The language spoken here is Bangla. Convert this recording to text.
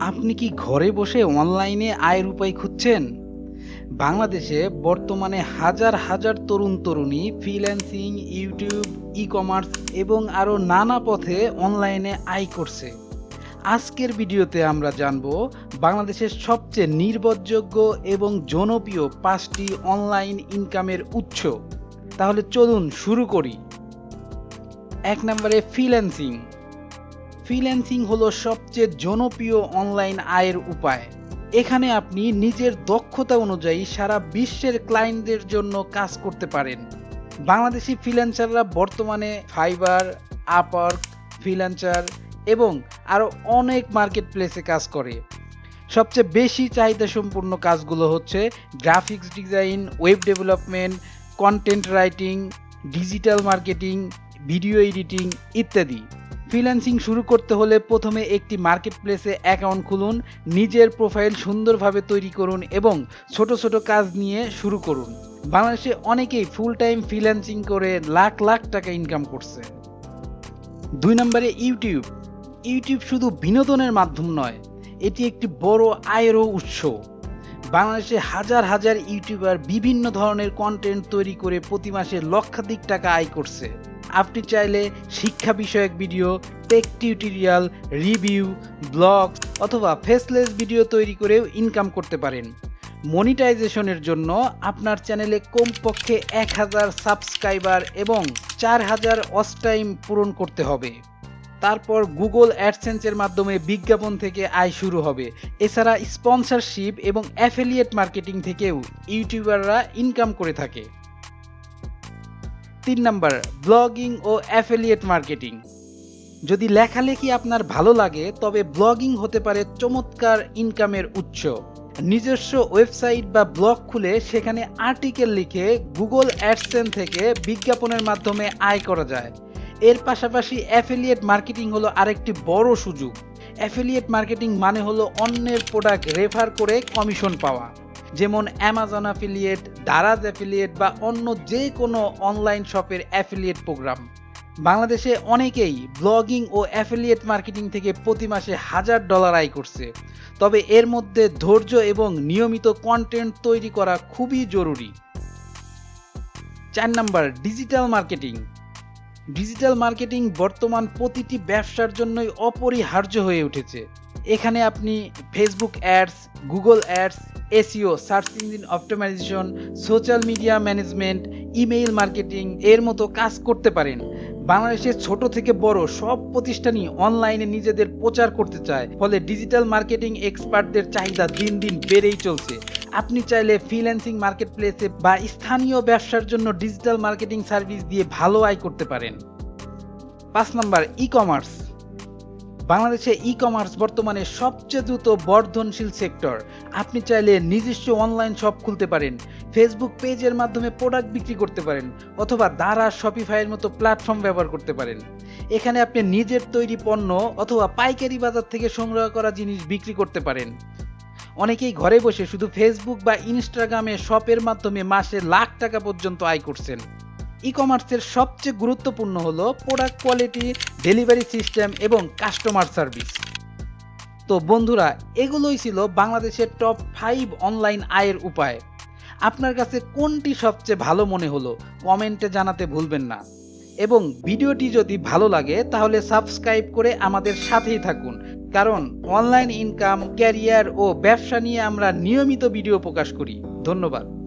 আপনি কি ঘরে বসে অনলাইনে আয়ের উপায় খুঁজছেন? বাংলাদেশে বর্তমানে হাজার হাজার তরুণ তরুণী ফ্রিল্যান্সিং, ইউটিউব ই কমার্স এবং আরও নানা পথে অনলাইনে আয় করছে। আজকের ভিডিওতে আমরা জানব বাংলাদেশের সবচেয়ে নির্ভরযোগ্য এবং জনপ্রিয় পাঁচটি অনলাইন ইনকামের উৎস। তাহলে চলুন শুরু করি। এক নম্বরে ফ্রিল্যান্সিং। ফ্রিল্যান্সিং হলো সবচেয়ে জনপ্রিয় অনলাইন আয়ের উপায়। এখানে আপনি নিজের দক্ষতা অনুযায়ী সারা বিশ্বের ক্লায়েন্টদের জন্য কাজ করতে পারেন। বাংলাদেশি ফ্রিল্যান্সাররা বর্তমানে ফাইবার আপওয়ার্ক ফ্রিল্যান্সার এবং আরও অনেক মার্কেট প্লেসে কাজ করে। সবচেয়ে বেশি চাহিদা সম্পূর্ণ কাজগুলো হচ্ছে graphics design web development content writing digital marketing video editing ইত্যাদি। ফ্রিল্যান্সিং শুরু করতে হলে প্রথমে একটি মার্কেট প্লেসে অ্যাকাউন্ট খুলুন, নিজের প্রোফাইল সুন্দরভাবে তৈরি করুন এবং ছোট ছোট কাজ নিয়ে শুরু করুন। বাংলাদেশে অনেকেই ফুল টাইম ফ্রিল্যান্সিং করে লাখ লাখ টাকা ইনকাম করছে। দুই নম্বরে ইউটিউব। ইউটিউব শুধু বিনোদনের মাধ্যম নয়, এটি একটি বড় আয়েরও উৎস। বাংলাদেশে হাজার হাজার ইউটিউবার বিভিন্ন ধরনের কন্টেন্ট তৈরি করে প্রতি মাসে লক্ষাধিক টাকা আয় করছে। আপনি চাইলে শিক্ষা বিষয়ক video tech tutorial review blog অথবা ফেসলেস ভিডিও তৈরি করেও ইনকাম করতে পারেন। মনিটাইজেশনের জন্য আপনার চ্যানেলে কমপক্ষে এক হাজার সাবস্ক্রাইবার এবং চার হাজার ওয়াচ টাইম পূরণ করতে হবে। তারপর গুগল অ্যাডসেন্সের মাধ্যমে বিজ্ঞাপন থেকে আয় শুরু হবে। এছাড়া স্পন্সরশিপ এবং অ্যাফিলিয়েট মার্কেটিং থেকেও ইউটিউবাররা ইনকাম করে থাকে। তিন নাম্বার, ব্লগিং ও অ্যাফিলিয়েট মার্কেটিং যদি লেখালেখি আপনার ভালো লাগে, তবে ব্লগিং হতে পারে চমৎকার ইনকামের উৎস। নিজস্ব ওয়েবসাইট বা ব্লগ খুলে সেখানে আর্টিকেল লিখে গুগল অ্যাডসেন থেকে বিজ্ঞাপনের মাধ্যমে আয় করা যায়। এর পাশাপাশি অ্যাফিলিয়েট মার্কেটিং হলো আরেকটি বড় সুযোগ। অ্যাফিলিয়েট মার্কেটিং মানে হলো অন্যের প্রোডাক্ট রেফার করে কমিশন পাওয়া। যেমন অ্যামাজন অ্যাফিলিয়েট দারাজ অ্যাফিলিয়েট বা অন্য যে কোনো অনলাইন শপের অ্যাফিলিয়েট প্রোগ্রাম বাংলাদেশে অনেকেই ব্লগিং ও অ্যাফিলিয়েট মার্কেটিং থেকে প্রতি মাসে হাজার ডলার আয় করছে। তবে এর মধ্যে ধৈর্য এবং নিয়মিত কন্টেন্ট তৈরি করা খুবই জরুরি। চার number digital marketing digital marketing বর্তমান প্রতিটি ব্যবসার জন্যই অপরিহার্য হয়ে উঠেছে। এখানে আপনি Facebook ads Google ads SEO search engine optimization, social media management, email marketing, এর মতো কাজ করতে পারেন। বাংলাদেশের ছোট থেকে বড় সব প্রতিষ্ঠানই অনলাইনে নিজেদের প্রচার করতে চায়, ফলে ডিজিটাল মার্কেটিং এক্সপার্টদের চাহিদা দিন দিন বেড়েই চলছে। আপনি চাইলে ফ্রিল্যান্সিং মার্কেট প্লেসে বা স্থানীয় ব্যবসার জন্য ডিজিটাল মার্কেটিং সার্ভিস দিয়ে ভালো আয় করতে পারেন। পাঁচ নম্বর ই কমার্স বাংলাদেশে ই কমার্স বর্তমানে সবচেয়ে দ্রুত বর্ধনশীল সেক্টর। আপনি চাইলে নিজস্ব অনলাইন শপ খুলতে পারেন ফেসবুক পেজের মাধ্যমে প্রোডাক্ট বিক্রি করতে পারেন, অথবা দ্বারা শপিফাইয়ের মতো প্ল্যাটফর্ম ব্যবহার করতে পারেন। এখানে আপনি নিজের তৈরি পণ্য অথবা পাইকারি বাজার থেকে সংগ্রহ করা জিনিস বিক্রি করতে পারেন। অনেকেই ঘরে বসে শুধু ফেসবুক বা ইনস্টাগ্রামে শপের মাধ্যমে মাসে লাখ টাকা পর্যন্ত আয় করছেন। ই কমার্সের সবচেয়ে গুরুত্বপূর্ণ হলো প্রোডাক্ট কোয়ালিটি ডেলিভারি সিস্টেম এবং কাস্টমার সার্ভিস তো বন্ধুরা, এগুলোই ছিল বাংলাদেশের টপ ফাইভ অনলাইন আয়ের উপায়। আপনার কাছে কোনটি সবচেয়ে ভালো মনে হলো, কমেন্টে জানাতে ভুলবেন না। এবং ভিডিওটি যদি ভালো লাগে, তাহলে সাবস্ক্রাইব করে আমাদের সাথেই থাকুন। কারণ অনলাইন ইনকাম ক্যারিয়ার ও ব্যবসা নিয়ে আমরা নিয়মিত ভিডিও প্রকাশ করি। ধন্যবাদ।